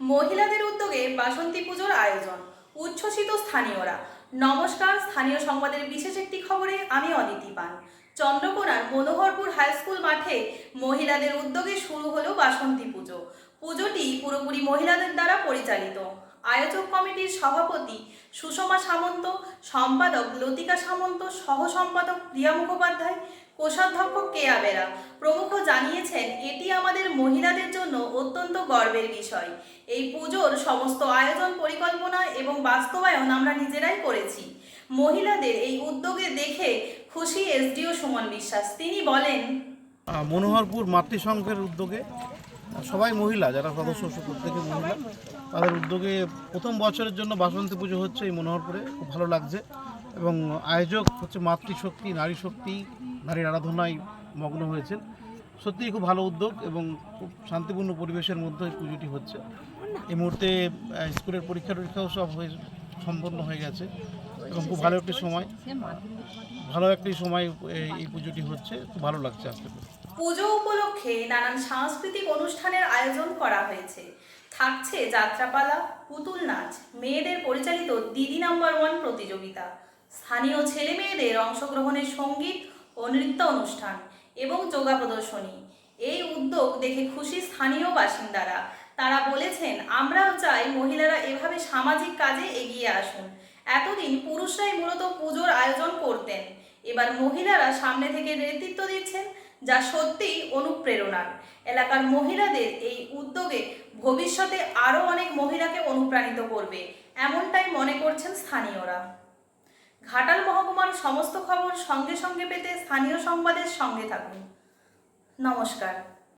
মহিলাদের উদ্যোগে বাসন্তী পুজোর আয়োজন। উচ্ছ্বসিত স্থানীয়রা। নমস্কার, স্থানীয় সংবাদের বিশেষ একটি খবরে আমি অদিতি পান চন্দ্রকোনার মনোহরপুর হাই স্কুল মাঠে মহিলাদের উদ্যোগে শুরু হলো বাসন্তী পুজো। পুজোটি পুরোপুরি মহিলাদের দ্বারা পরিচালিত। আয়োজক কমিটির সভাপতি সুষমা সামন্ত, সম্পাদক লতিকা সামন্ত সহ সম্পাদক প্রিয়া মুখোপাধ্যায়, কোষাধ্যক্ষ কেয়া বেরা প্রমুখ জানিয়েছেন, এটি আমাদের মহিলাদের জন্য অত্যন্ত গর্বের বিষয়। এই পুজোর সমস্ত আয়োজন, পরিকল্পনা এবং বাস্তবায়ন আমরা নিজেরাই করেছি। মহিলাদের এই উদ্যোগে দেখে খুশি এসডিও সুমন বিশ্বাস। তিনি বলেন মনোহরপুর মাতৃসংঘের উদ্যোগে, সবাই মহিলা, যারা সদস্য প্রত্যেকে মহিলা, তাদের উদ্যোগে প্রথম বছরের জন্য বাসন্তী পুজো হচ্ছে এই মনোহরপুরে। খুব ভালো লাগছে। এবং আয়োজক হচ্ছে মাতৃশক্তি নারী শক্তি নারীর আরাধনায় মগ্ন হয়েছেন। সত্যিই খুব ভালো উদ্যোগ এবং খুব শান্তিপূর্ণ পরিবেশের মধ্যে পুজোটি হচ্ছে। এই মুহূর্তে স্কুলের পরীক্ষা টরীক্ষাও সব হয়ে, সম্পন্ন হয়ে গেছে এবং খুব ভালো একটি সময়। ভালো একটি সময় এই- পুজোটি হচ্ছে। খুব ভালো লাগছে পেরে পুজো উপলক্ষে নানান সাংস্কৃতিক অনুষ্ঠানের আয়োজন করা হয়েছে। থাকছে যাত্রাপালা, পুতুল নাচ, মেয়েদের পরিচালিত দিদি নাম্বার ওয়ান প্রতিযোগিতা। স্থানীয় ছেলে মেয়েদের অংশগ্রহণের সংগীত ও নৃত্য অনুষ্ঠান এবং যোগা প্রদর্শনী। এই উদ্যোগ দেখে খুশি স্থানীয় বাসিন্দারা। তারা বলেছেন, আমরাও চাই মহিলারা এভাবে সামাজিক কাজে এগিয়ে আসুন। এতদিন পুরুষরাই মূলত পুজোর আয়োজন করতেন। এবার মহিলারা সামনে থেকে নেতৃত্ব দিচ্ছেন, যা সত্যিই অনুপ্রেরণার এলাকার মহিলাদের এই উদ্যোগে ভবিষ্যতে আরও অনেক মহিলাকে অনুপ্রাণিত করবে। এমনটাই মনে করছেন স্থানীয়রা। ঘাটাল মহকুমার সমস্ত খবর সঙ্গে সঙ্গে পেতে স্থানীয় সংবাদের সঙ্গে থাকুন। নমস্কার।